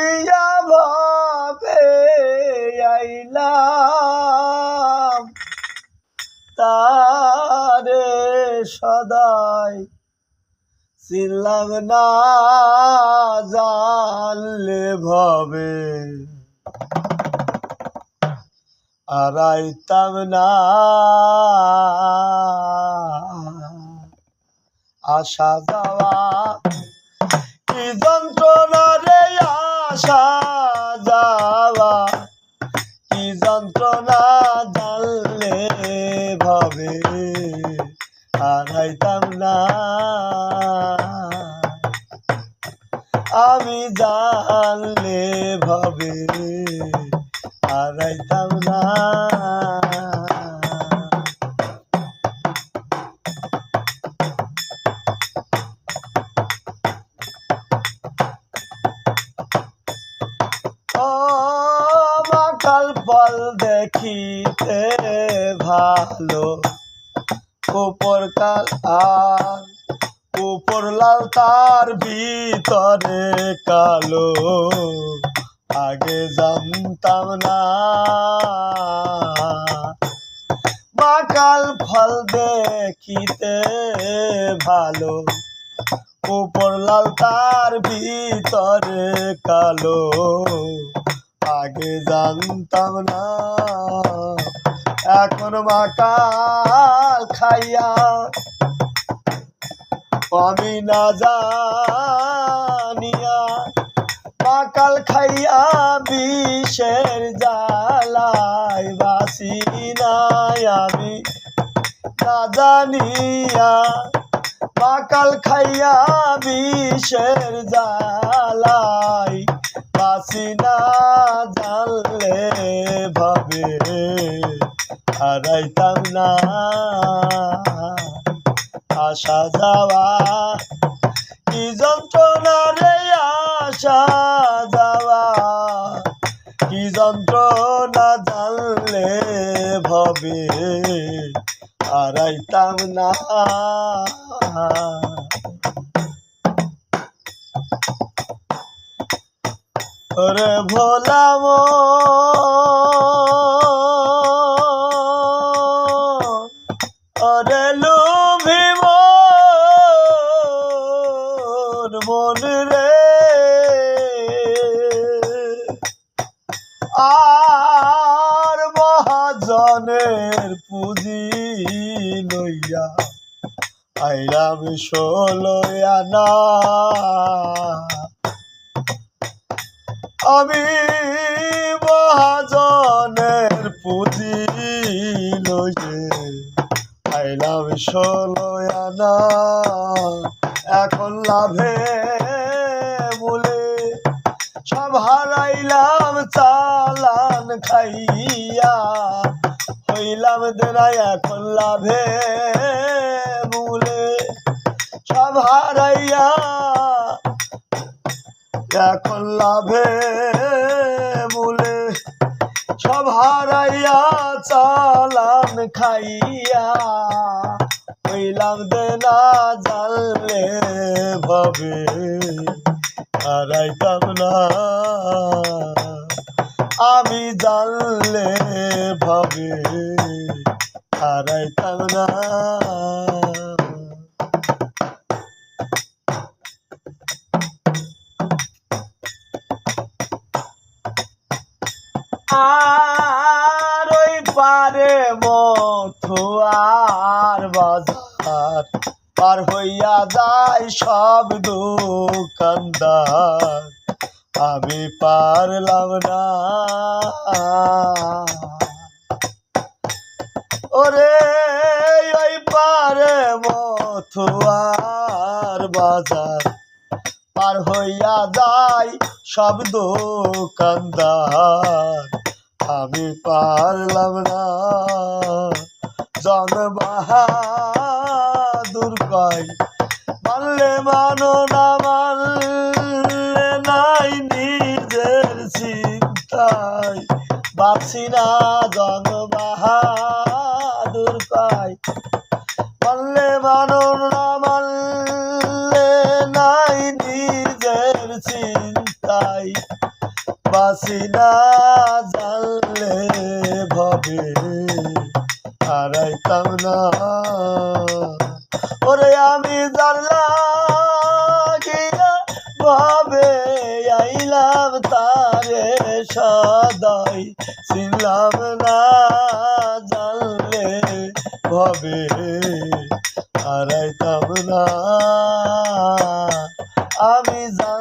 ভাবিয়া ভাবে আইলাম। তারে সদাই ছিলাম না জানলে ভাবে। আড়াইতাম না। আসা যাওয়া কি আসা যাওয়া কি যন্ত্রণা জানলে ভাবে? হারাইতাম না। আমি জানলে ভাবে হারাইতাম না। মাকাল ফল দেখিতে ভালো। উপর কাল আর, উপর লাল তার ভিতরে কালো। আগে জানতাম না। মাকাল ফল দেখিতে ভালো। উপর লাল তার ভিতরে কালো। আগে জানতাম না। এখন মাকাল খাইয়া আমি না জানিয়া মাকাল খাইয়া বিষের জ্বালাই বাসি নাই আমি না জানিয়া মাকাল খাইয়া বিষের জ্বালাই বাসি না জানলে ভাবে, হারাইতাম না। আসা যাওয়া, কি যন্ত্রণা রে আসা যাওয়া? কি যন্ত্রণা জানলে ভাবে, হারাইতাম না। ওরে ভোলাম ওরে লুভিব মন রে। আর মহাজনের পুঁজি লইয়া আইলাম ষোলো আনা। আমি মহাজনের পুঁজি লইয়ে আইলাম ষোলো আনা এখন লাভে বলে সব হারাইলাম, চালান খাইয়া হইলাম দেনাই। এখন লাভে মূলে সব হারাইয়া এখন লাভে বলে সব হারাইয়া চালান খাইয়া। হইলাম দেনা জানলে ভাবে। হারাইতাম না। আমি জানলে ভাবে। হারাইতাম না। আর ওই পারে মথুয়ার বাজার, পার হইয়া যায় সব দোকানদার। আমি পারলাম না। ওরে, ওই পারে মথুয়ার বাজার, পার হইয়া যায় সব দোকানদার। আমি পারলাম না। জন বাহাদুর কয়, মানলে মানো না, মানলে নাই নিজের চিন্তায়। বাঁচি না জন বাহাদুর কয়, মানলে মানো না, মানলে নাই নিজের চিন্তায়। বাসি না হারাইতাম না। ওরে আমি জানলাম গিয়া ভবে আইলাম তারে সদাই। ছিলাম না জানলে ভবে হারাইতাম না। আমি জানলে